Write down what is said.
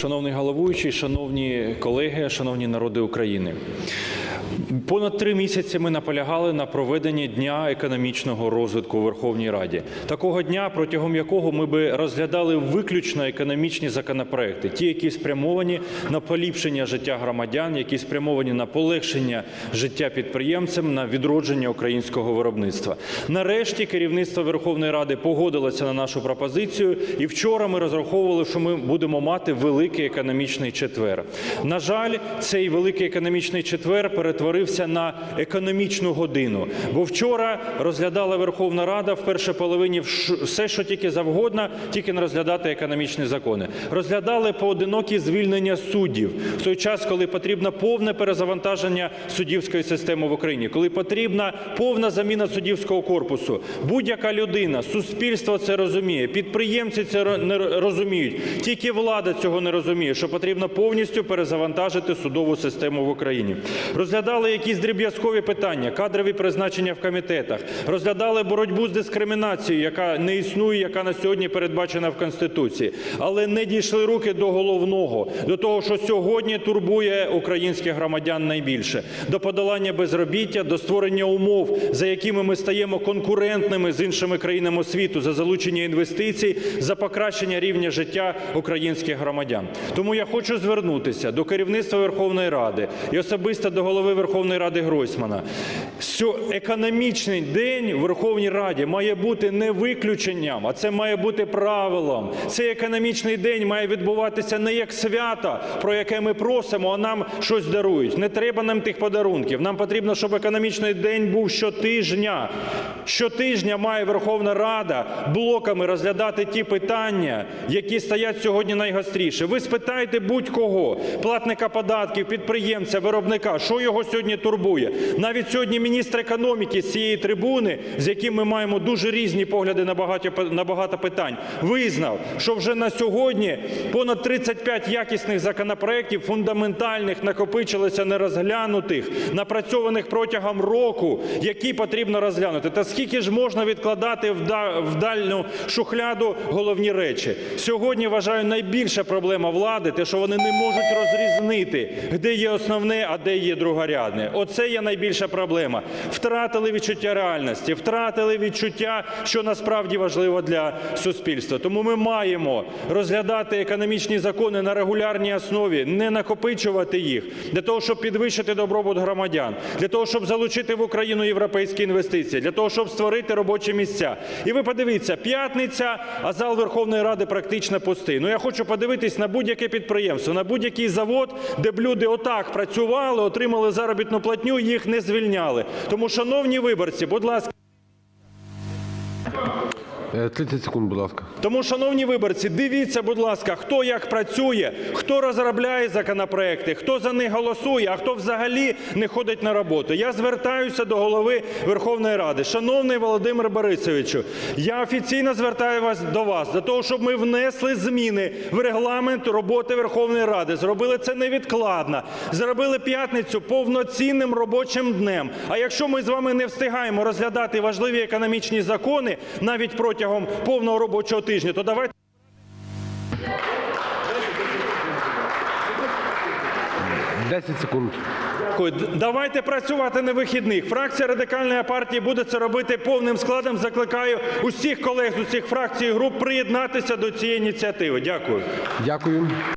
Шановний головуючий, шановні колеги, шановні народи України. Понад три місяці ми наполягали на проведенні дня економічного розвитку у Верховній Раді. Такого дня, протягом якого ми би розглядали виключно економічні законопроекти, ті, які спрямовані на поліпшення життя громадян, які спрямовані на полегшення життя підприємцям, на відродження українського виробництва. Нарешті керівництво Верховної Ради погодилося на нашу пропозицію, і вчора ми розраховували, що ми будемо мати великий економічний четвер. На жаль, цей великий економічний четвер перетворився на економічну годину. Бо вчора розглядала Верховна Рада в першій половині все, що тільки завгодно, тільки не розглядати економічні закони. Розглядали поодинокі звільнення суддів в той час, коли потрібно повне перезавантаження суддівської системи в Україні, коли потрібна повна заміна суддівського корпусу. Будь-яка людина, суспільство це розуміє, підприємці це розуміють. Тільки влада цього не розуміє, що потрібно повністю перезавантажити судову систему в Україні. Розглядали якісь дріб'язкові питання, кадрові призначення в комітетах, розглядали боротьбу з дискримінацією, яка не існує, яка на сьогодні передбачена в Конституції, але не дійшли руки до головного, до того, що сьогодні турбує українських громадян найбільше, до подолання безробіття, до створення умов, за якими ми стаємо конкурентними з іншими країнами світу, за залучення інвестицій, за покращення рівня життя українських громадян. Тому я хочу звернутися до керівництва Верховної Ради і особисто до голови Верховної Ради Гройсмана. Що економічний день в Верховній Раді має бути не виключенням, а це має бути правилом. Цей економічний день має відбуватися не як свято, про яке ми просимо, а нам щось дарують. Не треба нам тих подарунків. Нам потрібно, щоб економічний день був щотижня. Щотижня має Верховна Рада блоками розглядати ті питання, які стоять сьогодні найгостріше. Ви спитайте будь-кого, платника податків, підприємця, виробника, що його сьогодні турбує. Навіть сьогодні міністр економіки з цієї трибуни, з яким ми маємо дуже різні погляди на багато, на багато питань, визнав, що вже на сьогодні понад 35 якісних законопроєктів фундаментальних накопичилося нерозглянутих, напрацьованих протягом року, які потрібно розглянути. Та скільки ж можна відкладати в, дальню шухляду головні речі? Сьогодні вважаю найбільша проблема влади, те, що вони не можуть розрізнити, де є основне, а де є другорядне. Оце є найбільша проблема. Втратили відчуття реальності, втратили відчуття, що насправді важливо для суспільства. Тому ми маємо розглядати економічні закони на регулярній основі, не накопичувати їх для того, щоб підвищити добробут громадян, для того, щоб залучити в Україну європейські інвестиції, для того, щоб створити робочі місця. І ви подивіться, п'ятниця, а зал Верховної Ради практично пустий. Ну я хочу подивитись на будь-яке підприємство, на будь-який завод, де б люди отак працювали, отримали заробітну платню, їх не звільняли. Тому, шановні виборці, будь ласка. Е, 30 секунд, будь ласка. Тому, шановні виборці, дивіться, будь ласка, хто як працює, хто розробляє законопроекти, хто за них голосує, а хто взагалі не ходить на роботу. Я звертаюся до голови Верховної Ради. Шановний Володимир Борисовичу, я офіційно звертаю вас до вас, для того, щоб ми внесли зміни в регламент роботи Верховної Ради. Зробили це невідкладно. Зробили п'ятницю повноцінним робочим днем. А якщо ми з вами не встигаємо розглядати важливі економічні закони навіть протягом повного робочого тижня, то давайте. 10 секунд. Давайте працювати на вихідних. Фракція радикальної партії буде це робити повним складом. Закликаю усіх колег з усіх фракцій і груп приєднатися до цієї ініціативи. Дякую. Дякую.